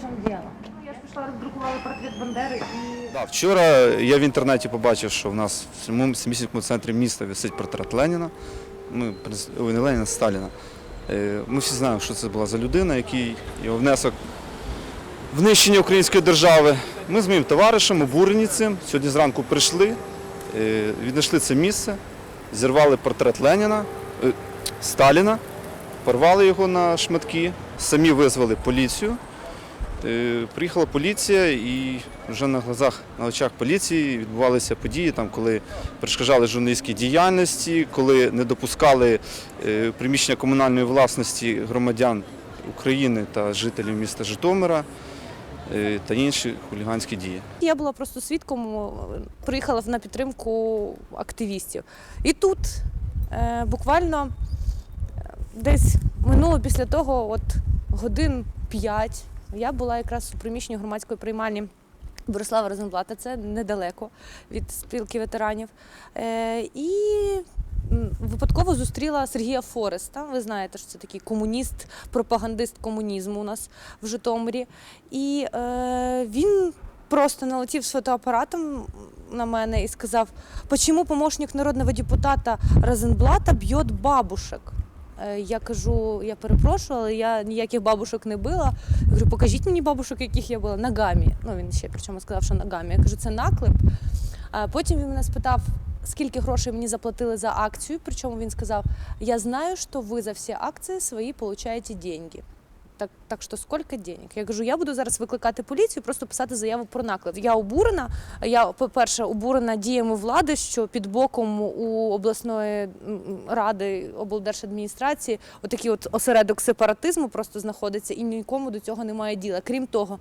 чем дело? Ну, я ж пішла, роздрукувала портрет Бандери і Да, вчора я в інтернеті побачив, що в нас в самому самісінькому центрі міста висить портрет Леніна. Ми ой, не Леніна, Сталіна. Е, Ми всі знаємо, що це була за людина, який його внесок в нищення української держави. Ми з моїм товаришем обурені цим. Сьогодні зранку прийшли, е, віднайшли це місце, зірвали портрет Леніна, е, Сталіна, порвали його на шматки, самі визвали поліцію. Е, Приїхала поліція і вже на глазах, на очах поліції відбувалися події, там, коли перешкоджали журналістській діяльності, коли не допускали е, приміщення комунальної власності громадян України та жителів міста Житомира е, та інші хуліганські дії. я була просто свідком, приїхала на підтримку активістів. І тут буквально десь минуло після того, от годин п'ять, я була якраз у приміщенні громадської приймальні. Борислава Розенблата, це недалеко від спілки ветеранів. Е, і випадково зустріла Сергія Фореста. Ви знаєте, що це такий комуніст, пропагандист комунізму у нас в Житомирі. І е, він просто налетів з фотоапаратом на мене і сказав: Почему помощник народного депутата Розенблата б'є бабушек? Е, Я кажу, я перепрошую, але я ніяких бабушок не била. Я Кажу, покажіть мені бабушок, яких я била ногами. Ну він ще причому сказав, що ногами. Я кажу, це наклеп. А потім він мене спитав, скільки грошей мені заплатили за акцію. Причому він сказав: Я знаю, що ви за всі акції свої получаєте деньги. Так, так що скільки денег? Я кажу, я буду зараз викликати поліцію, просто писати заяву про наклеп. Я обурена. Я, по-перше, обурена діями влади, що під боком у обласної ради облдержадміністрації отакий от осередок сепаратизму просто знаходиться і нікому до цього немає діла. Крім того,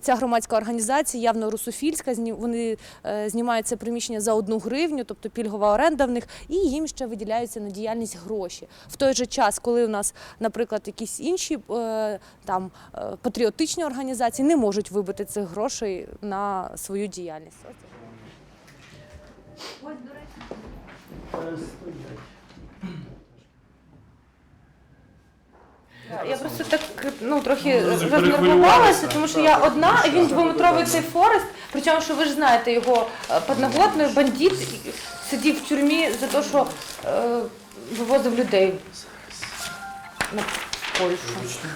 ця громадська організація явно русофільська. Вони е, знімають це приміщення за одну гривню, тобто пільгова оренда в них, і їм ще виділяються на діяльність гроші. В той же час, коли у нас, наприклад, якісь інші е, там е, патріотичні організації не можуть вибити цих грошей на свою діяльність. Ось, до речі. Я просто так ну трохи рознервувалася, тому що я одна, і він двометровий цей Форест. Причому, що ви ж знаєте, його е, подноготний бандит сидів в тюрмі за те, що е, вивозив людей на Польщу.